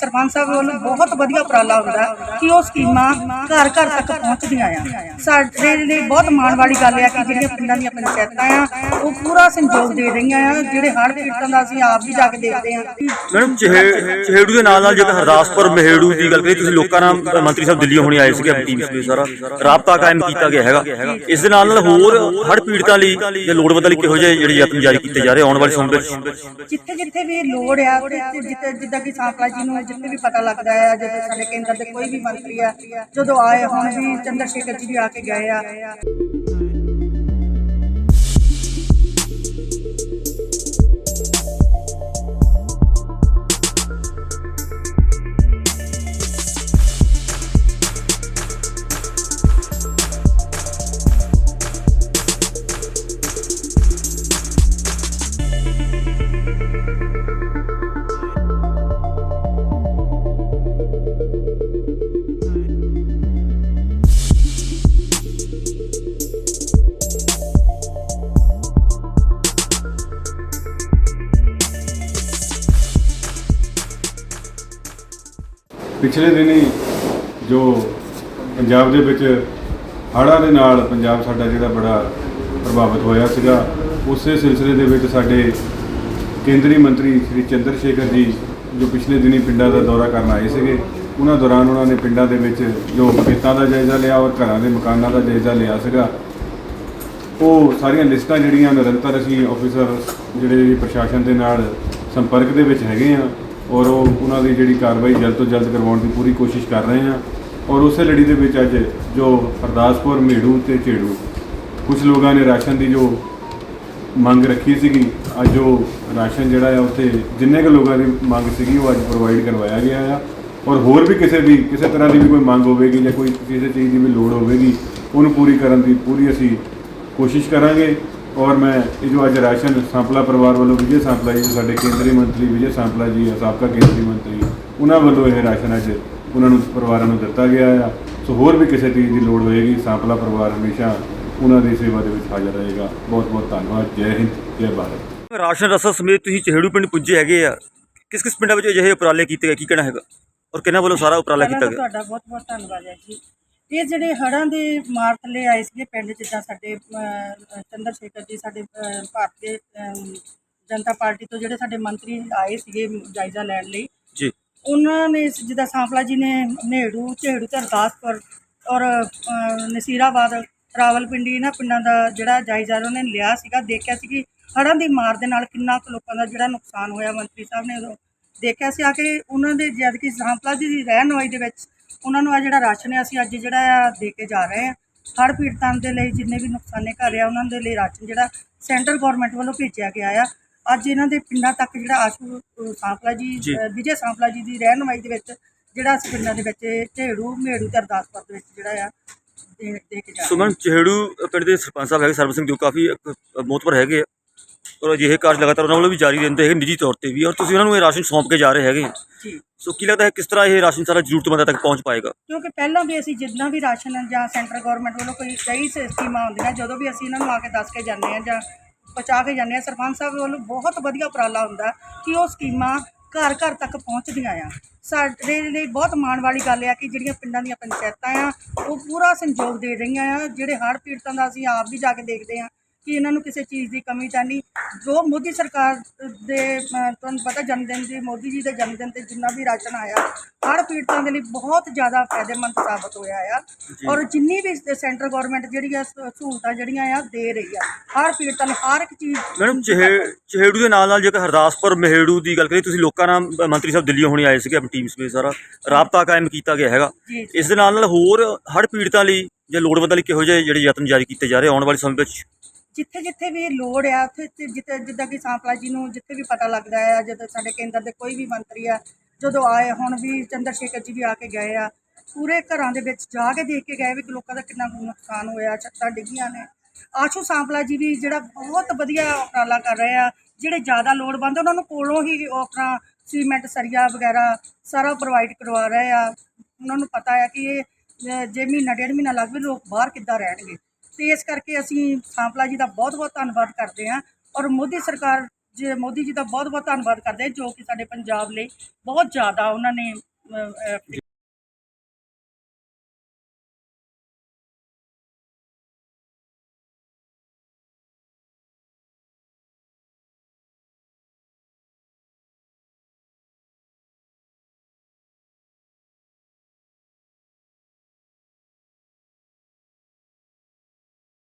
ਸਰਪੰਚ ਸਾਹਿਬ ਵੱਲੋਂ ਬਹੁਤ ਵਧੀਆ ਉਪਰਾਲਾ ਹੁੰਦਾ ਕਿ ਉਹ ਸਕੀਮਾਂ ਘਰ ਘਰ ਤੱਕ ਪਹੁੰਚਦੀਆਂ ਆ। ਸਾਡੇ ਲਈ ਬਹੁਤ ਮਾਣ ਵਾਲੀ ਗੱਲ ਆ ਕਿ ਜਿਹੜੀਆਂ ਪਿੰਡਾਂ ਦੀਆਂ ਪੰਚਾਇਤਾਂ ਆ ਉਹ ਪੂਰਾ ਸਹਿਯੋਗ ਦੇ ਰਹੀਆਂ ਆ ਜਿਹੜੇ ਹੜ੍ਹ ਪੀੜਤਾਂ ਦਾ ਅਸੀਂ ਆਪ ਵੀ ਜਾ ਕੇ ਦੇਖਦੇ ਆ। ਮੈਡਮ ਚਿਹੇ ਚਿਹੜੂ ਦੇ ਨਾਲ ਨਾਲ ਜੇਕਰ ਹਰਦਾਸਪੁਰ ਮਹੇੜੂ ਦੀ ਗੱਲ ਕਰੀਏ ਤੁਸੀਂ ਲੋਕਾਂ ਨਾਲ ਮੰਤਰੀ ਸਾਹਿਬ ਦਿੱਲੀ ਹੋਣੀ ਆਏ ਸੀਗੇ ਟੀਮ ਸਮੇਤ ਸਾਰਾ। ਰਾਬਤਾ ਕਾਇਮ ਕੀਤਾ ਗਿਆ ਹੈਗਾ। ਇਸ ਦੇ ਨਾਲ ਨਾਲ ਹੋਰ ਹੜ੍ਹ ਪੀੜਤਾਂ ਲਈ ਜਾਂ ਲੋੜਵੰਦਾਂ ਲਈ ਕਿਹੋ ਜਿਹੇ ਜਿਹੜੇ ਯਤਨ ਜਾਰੀ ਕੀਤੇ ਜਾ ਰਹੇ ਆਉਣ ਵਾਲੇ ਸਮੇਂ ਵਿੱਚ? ਜਿੱਥੇ ਜਿੱਥੇ ਵੀ ਲੋੜ ਆ ਜਿੱਥੇ ਜਿੱਦਾਂ ਕਿ ਸਾਂਪਲਾ ਜੀ ਨੂੰ ਜਿੱਥੇ ਵੀ ਪਤਾ ਲੱਗਦਾ ਆ ਜਦੋਂ ਸਾਡੇ ਕੇਂਦਰ ਦੇ ਕੋਈ ਵੀ ਮੰਤਰੀ ਆ, ਜਦੋਂ ਆਏ ਹੁਣ ਵੀ ਚੰਦਰ ਸ਼ੇਖਰ ਜੀ ਵੀ ਆ ਕੇ ਗਏ ਆ। ਪਿਛਲੇ ਦਿਨੀ ਜੋ ਪੰਜਾਬ ਦੇ ਵਿੱਚ ਹੜ੍ਹਾਂ ਦੇ ਨਾਲ ਪੰਜਾਬ ਸਾਡਾ ਜਿਹੜਾ ਬੜਾ ਪ੍ਰਭਾਵਿਤ ਹੋਇਆ ਸੀਗਾ, ਉਸੇ ਸਿਲਸਿਲੇ ਦੇ ਵਿੱਚ ਸਾਡੇ ਕੇਂਦਰੀ ਮੰਤਰੀ ਸ੍ਰੀ ਚੰਦਰ ਸ਼ੇਖਰ ਜੀ ਜੋ ਪਿਛਲੇ ਦਿਨੀ ਪਿੰਡਾਂ ਦਾ ਦੌਰਾ ਕਰਨ ਆਏ ਸੀਗੇ, ਉਹਨਾਂ ਦੌਰਾਨ ਉਹਨਾਂ ਨੇ ਪਿੰਡਾਂ ਦੇ ਵਿੱਚ ਜੋ ਖੇਤਾਂ ਦਾ ਜਾਇਜ਼ਾ ਲਿਆ ਔਰ ਘਰਾਂ ਦੇ ਮਕਾਨਾਂ ਦਾ ਜਾਇਜ਼ਾ ਲਿਆ ਸੀਗਾ। ਉਹ ਸਾਰੀਆਂ ਲਿਸਟਾਂ ਜਿਹੜੀਆਂ ਨਿਰੰਤਰ ਅਸੀਂ ਆਫੀਸਰ ਜਿਹੜੇ ਪ੍ਰਸ਼ਾਸਨ ਦੇ ਨਾਲ ਸੰਪਰਕ ਦੇ ਵਿੱਚ ਹੈਗੇ ਆ ਔਰ ਉਹ ਉਹਨਾਂ ਦੀ ਜਿਹੜੀ ਕਾਰਵਾਈ ਜਲਦ ਤੋਂ ਜਲਦ ਕਰਵਾਉਣ ਦੀ ਪੂਰੀ ਕੋਸ਼ਿਸ਼ ਕਰ ਰਹੇ ਹਾਂ। ਔਰ ਉਸੇ ਲੜੀ ਦੇ ਵਿੱਚ ਅੱਜ ਜੋ ਹਰਦਾਸਪੁਰ ਮੇੜੂ ਤੇ ਝੇੜੂ ਕੁਝ ਲੋਕਾਂ ਨੇ ਰਾਸ਼ਨ ਦੀ ਜੋ ਮੰਗ ਰੱਖੀ ਸੀਗੀ, ਅੱਜ ਉਹ ਰਾਸ਼ਨ ਜਿਹੜਾ ਆ ਉੱਥੇ ਜਿੰਨੇ ਕੁ ਲੋਕਾਂ ਦੀ ਮੰਗ ਸੀਗੀ, ਉਹ ਅੱਜ ਪ੍ਰੋਵਾਈਡ ਕਰਵਾਇਆ ਗਿਆ ਆ। ਔਰ ਹੋਰ ਵੀ ਕਿਸੇ ਵੀ ਕਿਸੇ ਤਰ੍ਹਾਂ ਦੀ ਵੀ ਕੋਈ ਮੰਗ ਹੋਵੇਗੀ ਜਾਂ ਕੋਈ ਕਿਸੇ ਚੀਜ਼ ਦੀ ਵੀ ਲੋੜ ਹੋਵੇਗੀ, ਉਹਨੂੰ ਪੂਰੀ ਕਰਨ ਦੀ ਪੂਰੀ ਅਸੀਂ ਕੋਸ਼ਿਸ਼ ਕਰਾਂਗੇ। ਔਰ ਮੈਂ ਇਹ ਜੋ ਅੱਜ ਰਾਸ਼ਨ ਸਾਂਪਲਾ ਪਰਿਵਾਰ ਵੱਲੋਂ ਵਿਜੇ ਸਾਂਪਲਾ ਜੀ ਸਾਡੇ ਕੇਂਦਰੀ ਮੰਤਰੀ ਵਿਜੇ ਸਾਂਪਲਾ ਜੀ ਆ ਸਾਬਕਾ ਕੇਂਦਰੀ ਮੰਤਰੀ ਉਹਨਾਂ ਵੱਲੋਂ ਇਹ ਰਾਸ਼ਨ ਅੱਜ ਉਹਨਾਂ ਨੂੰ ਪਰਿਵਾਰਾਂ ਨੂੰ ਦਿੱਤਾ ਗਿਆ ਆ। ਸੋ ਹੋਰ ਵੀ ਕਿਸੇ ਚੀਜ਼ ਦੀ ਲੋੜ ਹੋਏਗੀ ਸਾਂਪਲਾ ਪਰਿਵਾਰ ਹਮੇਸ਼ਾ ਉਹਨਾਂ ਦੀ ਸੇਵਾ ਦੇ ਵਿੱਚ ਹਾਜ਼ਰ ਰਹੇਗਾ। ਬਹੁਤ ਬਹੁਤ ਧੰਨਵਾਦ। ਜੈ ਹਿੰਦ ਜੈ ਭਾਰਤ। ਰਾਸ਼ਨ ਰਸਦ ਸਮੇਤ ਤੁਸੀਂ ਚਿਹੜੂ ਪਿੰਡ ਪੁੱਜੇ ਹੈਗੇ ਆ। ਕਿਸ ਕਿਸ ਪਿੰਡਾਂ ਵਿੱਚ ਅਜਿਹੇ ਉਪਰਾਲੇ ਕੀਤੇ ਗਏ? ਕੀ ਕਹਿਣਾ ਹੈਗਾ? ਔਰ ਕਿਹਨਾਂ ਵੱਲੋਂ ਸਾਰਾ ਉਪਰਾਲਾ ਕੀਤਾ ਗਿਆ? ਤੁਹਾਡਾ ਬਹੁਤ ਬਹੁਤ ਧੰਨਵਾਦ ਹੈ ਜੀ। ਇਹ ਜਿਹੜੇ ਹੜ੍ਹਾਂ ਦੇ ਮਾਰ ਥੱਲੇ ਆਏ ਸੀਗੇ ਪਿੰਡ ਜਿੱਦਾਂ ਸਾਡੇ ਚੰਦਰ ਸ਼ੇਖਰ ਜੀ ਸਾਡੇ ਭਾਰਤ ਦੇ ਜਨਤਾ ਪਾਰਟੀ ਤੋਂ ਜਿਹੜੇ ਸਾਡੇ ਮੰਤਰੀ ਆਏ ਸੀਗੇ ਜਾਇਜ਼ਾ ਲੈਣ ਲਈ। ਜੀ। ਉਹਨਾਂ ਨੇ ਜਿੱਦਾਂ ਸਾਂਪਲਾ ਜੀ ਨੇ ਨੇੜੂ ਝੇੜੂ ਤੇ ਅਰਦਾਸਪੁਰ ਔਰ ਨਸੀਰਾਬਾਦ ਰਾਵਲਪਿੰਡੀ ਇਹਨਾਂ ਪਿੰਡਾਂ ਦਾ ਜਿਹੜਾ ਜਾਇਜ਼ਾ ਉਹਨਾਂ ਨੇ ਲਿਆ ਸੀਗਾ। ਦੇਖਿਆ ਸੀ ਕਿ ਹੜ੍ਹਾਂ ਦੀ ਮਾਰ ਦੇ ਨਾਲ ਕਿੰਨਾ ਕੁ ਲੋਕਾਂ ਦਾ ਜਿਹੜਾ ਨੁਕਸਾਨ ਹੋਇਆ ਮੰਤਰੀ ਸਾਹਿਬ ਨੇ ਦੇਖਿਆ ਸੀ। ਆ ਕੇ ਉਹਨਾਂ ਦੇ ਜਦ ਕਿ ਸਾਂਪਲਾ ਜੀ ਦੀ ਰਹਿਨੁਮਾਈ ਦੇ ਵਿੱਚ ਉਹਨਾਂ ਨੂੰ ਆ ਜਿਹੜਾ ਰਾਸ਼ਨ ਹੈ ਅਸੀਂ ਅੱਜ ਜਿਹੜਾ ਆ ਦੇ ਕੇ ਜਾ ਰਹੇ ਹਾਂ। ਹੜ੍ਹ ਪੀੜਤਾਂ ਦੇ ਲਈ ਜਿੰਨੇ ਵੀ ਨੁਕਸਾਨੇ ਘਰ ਆ ਉਹਨਾਂ ਦੇ ਲਈ ਰਾਸ਼ਨ ਜਿਹੜਾ ਸੈਂਟਰ ਗਵਰਨਮੈਂਟ ਵੱਲੋਂ ਭੇਜਿਆ ਗਿਆ ਆ। ਅੱਜ ਇਹਨਾਂ ਦੇ ਪਿੰਡਾਂ ਤੱਕ ਜਿਹੜਾ ਆਸ਼ੂ ਸਾਂਪਲਾ ਜੀ ਵਿਜੇ ਸਾਂਪਲਾ ਜੀ ਦੀ ਰਹਿਨੁਮਾਈ ਦੇ ਵਿੱਚ ਜਿਹੜਾ ਅਸੀਂ ਪਿੰਡਾਂ ਦੇ ਵਿੱਚ ਢੇੜੂ ਮੇੜੂ ਤੇ ਅਰਦਾਸਪੁਰ ਦੇ ਵਿੱਚ ਜਿਹੜਾ ਆ ਦੇ ਦੇ ਕੇ ਜਾ ਰਹੇ ਸੁਮਨ ਚਿਹੜੂ ਪਿੰਡ ਦੇ ਸਰਪੰਚ ਸਾਹਿਬ ਹੈਗੇ ਸਰਵ ਸਿੰਘ ਜੋ ਕਾਫੀ ਇੱਕ ਮੋਤਬਰ ਹੈਗੇ ਆ। ਔਰ ਅਜਿਹੇ ਕਾਰਜ ਲਗਾਤਾਰ ਉਹਨਾਂ ਵੱਲੋਂ ਵੀ ਜਾਰੀ ਰਹਿੰਦੇ ਹੈਗੇ ਨਿੱਜੀ ਤੌਰ ਤੇ ਵੀ ਔਰ ਤੁਸੀਂ ਉਹਨਾਂ ਨੂੰ ਇਹ ਰਾਸ਼ਨ ਸੌਂਪ ਕੇ ਜਾ ਰਹੇ ਹੈਗੇ। ਜੀ। ਸੋ ਕੀ ਲੱਗਦਾ ਹੈ ਕਿਸ ਤਰ੍ਹਾਂ ਇਹ ਰਾਸ਼ਨ ਸਾਰਾ ਜ਼ਰੂਰਤਮੰਦਾਂ ਤੱਕ ਪਹੁੰਚ ਪਾਏਗਾ? ਕਿਉਂਕਿ ਪਹਿਲਾਂ ਵੀ ਅਸੀਂ ਜਿੰਨਾ ਵੀ ਰਾਸ਼ਨ ਜਾਂ ਸੈਂਟਰ ਗਵਰਨਮੈਂਟ ਵੱਲੋਂ ਕੋਈ ਕਈ ਸਕੀਮਾਂ ਆਉਂਦੀਆਂ ਜਦੋਂ ਵੀ ਅਸੀਂ ਇਹਨਾਂ ਨੂੰ ਆ ਕੇ ਦੱਸ ਕੇ ਜਾਂਦੇ ਹਾਂ ਜਾਂ ਪਹੁੰਚਾ ਕੇ ਜਾਂਦੇ ਹਾਂ ਸਰਪੰਚ ਸਾਹਿਬ ਵੱਲੋਂ ਬਹੁਤ ਵਧੀਆ ਉਪਰਾਲਾ ਹੁੰਦਾ ਕਿ ਉਹ ਸਕੀਮਾਂ ਘਰ ਘਰ ਤੱਕ ਪਹੁੰਚਦੀਆਂ ਆ। ਸਾਡੇ ਲਈ ਬਹੁਤ ਮਾਣ ਵਾਲੀ ਗੱਲ ਆ ਕਿ ਜਿਹੜੀਆਂ ਪਿੰਡਾਂ ਦੀਆਂ ਪੰਚਾਇਤਾਂ ਆ ਉਹ ਪੂਰਾ ਸਹਿਯੋਗ ਦੇ ਰਹੀਆਂ ਆ ਜਿਹੜੇ ਹੜ੍ਹ ਪੀੜਤਾਂ ਦਾ ਅਸੀਂ ਆਪ ਵੀ ਜਾ ਕੇ ਦੇਖਦੇ ਆ ਕਿ ਇਹਨਾਂ ਨੂੰ ਕਿਸੇ ਚੀਜ਼ ਦੀ ਕਮੀ ਤਾਂ ਨਹੀਂ। ਜੋ ਮੋਦੀ ਸਰਕਾਰ ਦੇ ਤੁਹਾਨੂੰ ਪਤਾ ਜਨਮ ਦਿਨ ਦੀ ਮੋਦੀ ਜੀ ਦੇ ਜਨਮ ਦਿਨ ਤੇ ਜਿੰਨਾ ਵੀ ਰਾਸ਼ਨ ਆਇਆ ਹੜ੍ਹ ਪੀੜਤਾਂ ਦੇ ਲਈ ਬਹੁਤ ਜ਼ਿਆਦਾ ਫਾਇਦੇਮੰਦ ਸਾਬਤ ਹੋਇਆ ਆ। ਔਰ ਜਿੰਨੀ ਵੀ ਸੈਂਟਰ ਗਵਰਨਮੈਂਟ ਜਿਹੜੀ ਆ ਸਹੂਲਤਾਂ ਜਿਹੜੀਆਂ ਆ ਦੇ ਰਹੀ ਆ। ਹਰ ਪੀੜਤਾਂ ਨੂੰ ਹਰ ਇੱਕ ਚੀਜ਼ ਮੈਡਮ ਚਿਹੇ ਚਿਹੜੂ ਦੇ ਨਾਲ ਨਾਲ ਜੇਕਰ ਹਰਦਾਸਪੁਰ ਮਹੇੜੂ ਦੀ ਗੱਲ ਕਰੀਏ ਤੁਸੀਂ ਲੋਕਾਂ ਨਾਲ ਮੰਤਰੀ ਸਾਹਿਬ ਦਿੱਲੀ ਹੋਣੀ ਆਏ ਸੀਗੇ ਆਪਣੀ ਟੀਮ ਸਮੇਤ ਸਾਰਾ। ਰਾਬਤਾ ਕਾਇਮ ਕੀਤਾ ਗਿਆ ਹੈਗਾ। ਇਸ ਦੇ ਨਾਲ ਨਾਲ ਹੋਰ ਹੜ੍ਹ ਪੀੜਤਾਂ ਲਈ ਜਾਂ ਲੋੜਵੰਦਾਂ ਲਈ ਕਿਹੋ ਜਿਹੇ ਜਿਹੜੇ ਯਤਨ ਜਾਰੀ ਕੀਤੇ ਜਾ ਰਹੇ ਆਉਣ ਵਾਲੇ ਸਮੇਂ ਵਿੱਚ? ਜਿੱਥੇ ਜਿੱਥੇ ਵੀ ਲੋੜ ਆ, ਉੱਥੇ ਜਿੱਥੇ ਜਿੱਦਾਂ ਕਿ ਸਾਂਪਲਾ ਜੀ ਨੂੰ ਜਿੱਥੇ ਵੀ ਪਤਾ ਲੱਗਦਾ ਆ, ਜਦੋਂ ਸਾਡੇ ਕੇਂਦਰ ਦੇ ਕੋਈ ਵੀ ਮੰਤਰੀ ਆ, ਜਦੋਂ ਆਏ, ਹੁਣ ਵੀ ਚੰਦਰ ਸ਼ੇਖਰ ਜੀ ਵੀ ਆ ਕੇ ਗਏ ਆ, ਪੂਰੇ ਘਰਾਂ ਦੇ ਵਿੱਚ ਜਾ ਕੇ ਦੇਖ ਕੇ ਗਏ ਵੀ ਲੋਕਾਂ ਦਾ ਕਿੰਨਾ ਕੁ ਨੁਕਸਾਨ ਹੋਇਆ, ਛੱਤਾਂ ਡਿੱਗੀਆਂ ਨੇ। ਆਸ਼ੂ ਸਾਂਪਲਾ ਜੀ ਵੀ ਜਿਹੜਾ ਬਹੁਤ ਵਧੀਆ ਉਪਰਾਲਾ ਕਰ ਰਹੇ ਆ, ਜਿਹੜੇ ਜ਼ਿਆਦਾ ਲੋੜਵੰਦ ਉਹਨਾਂ ਨੂੰ ਕੋਲੋਂ ਹੀ ਉਹ ਆਪਣਾ ਸੀਮੈਂਟ, ਸਰੀਆ ਵਗੈਰਾ ਸਾਰਾ ਪ੍ਰੋਵਾਈਡ ਕਰਵਾ ਰਹੇ ਆ। ਉਹਨਾਂ ਨੂੰ ਪਤਾ ਹੈ ਕਿ ਇਹ ਜੇ ਮਹੀਨਾ, ਡੇਢ ਮਹੀਨਾ ਲੱਗ ਵੀ, ਲੋਕ ਬਾਹਰ ਕਿੱਦਾਂ ਰਹਿਣਗੇ? ਤੇ ਇਸ ਕਰਕੇ ਅਸੀਂ ਸਾਂਪਲਾ ਜੀ ਦਾ ਬਹੁਤ ਬਹੁਤ ਧੰਨਵਾਦ ਕਰਦੇ ਹਾਂ ਔਰ ਮੋਦੀ ਸਰਕਾਰ ਜੇ, ਮੋਦੀ ਜੀ ਦਾ ਬਹੁਤ ਬਹੁਤ ਧੰਨਵਾਦ ਕਰਦੇ ਜੋ ਕਿ ਸਾਡੇ ਪੰਜਾਬ ਲਈ ਬਹੁਤ ਜ਼ਿਆਦਾ ਉਹਨਾਂ ਨੇ